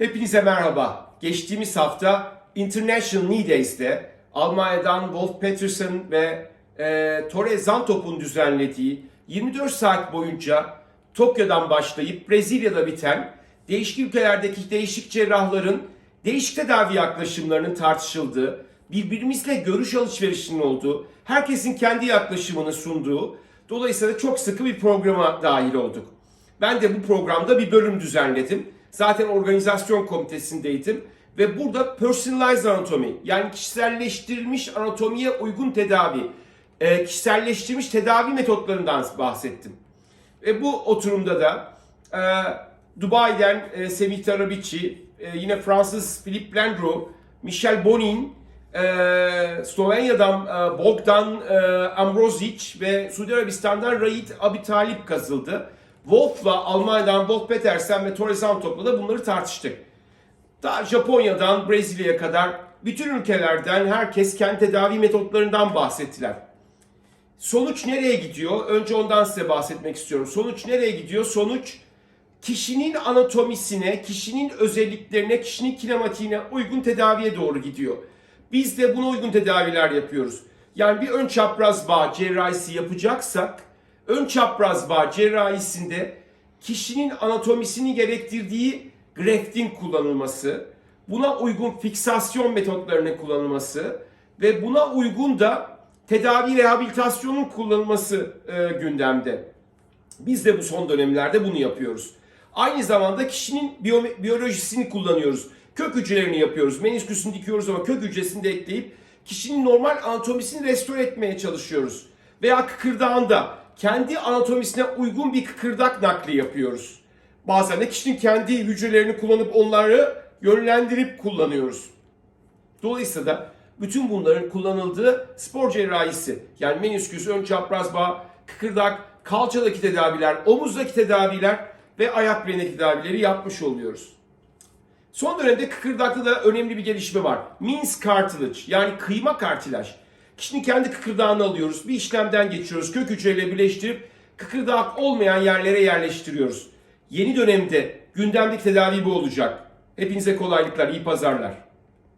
Hepinize merhaba. Geçtiğimiz hafta International Knee Days'te Almanya'dan Wolf Peterson ve e, Tore Zantop'un düzenlediği 24 saat boyunca Tokyo'dan başlayıp Brezilya'da biten değişik ülkelerdeki değişik cerrahların değişik tedavi yaklaşımlarının tartışıldığı, birbirimizle görüş alışverişinin olduğu, herkesin kendi yaklaşımını sunduğu, dolayısıyla çok sıkı bir programa dahil olduk. Ben de bu programda bir bölüm düzenledim. Zaten organizasyon komitesindeydim ve burada personalized anatomy yani kişiselleştirilmiş anatomiye uygun tedavi, e, kişiselleştirilmiş tedavi metotlarından bahsettim. Ve bu oturumda da e, Dubai'den e, Semih Tarabici, e, yine Fransız Philippe Landreau, Michel Bonin, e, Slovenya'dan e, Bogdan e, Ambrozic ve Suudi Arabistan'dan Raid Abitalip kazıldı. Wolf'la Almanya'dan Wolf Petersen ve Torres Antop'la da bunları tartıştık. Daha Japonya'dan Brezilya'ya kadar bütün ülkelerden herkes kendi tedavi metotlarından bahsettiler. Sonuç nereye gidiyor? Önce ondan size bahsetmek istiyorum. Sonuç nereye gidiyor? Sonuç kişinin anatomisine, kişinin özelliklerine, kişinin kinematiğine uygun tedaviye doğru gidiyor. Biz de buna uygun tedaviler yapıyoruz. Yani bir ön çapraz bağ cerrahisi yapacaksak, ön çapraz bağ cerrahisinde kişinin anatomisini gerektirdiği grafting kullanılması, buna uygun fiksasyon metotlarının kullanılması ve buna uygun da tedavi rehabilitasyonun kullanılması e, gündemde. Biz de bu son dönemlerde bunu yapıyoruz. Aynı zamanda kişinin biyo- biyolojisini kullanıyoruz. Kök hücrelerini yapıyoruz. Menisküsünü dikiyoruz ama kök hücresini de ekleyip kişinin normal anatomisini restore etmeye çalışıyoruz. Veya kıkırdağında kendi anatomisine uygun bir kıkırdak nakli yapıyoruz. Bazen de kişinin kendi hücrelerini kullanıp onları yönlendirip kullanıyoruz. Dolayısıyla da bütün bunların kullanıldığı spor cerrahisi yani menisküs, ön çapraz bağ, kıkırdak, kalçadaki tedaviler, omuzdaki tedaviler ve ayak bileğindeki tedavileri yapmış oluyoruz. Son dönemde kıkırdakta da önemli bir gelişme var. Means cartilage yani kıyma kartilaj. Kişinin kendi kıkırdağını alıyoruz. Bir işlemden geçiyoruz. Kök hücreyle birleştirip kıkırdak olmayan yerlere yerleştiriyoruz. Yeni dönemde gündemdeki tedavi bu olacak. Hepinize kolaylıklar, iyi pazarlar.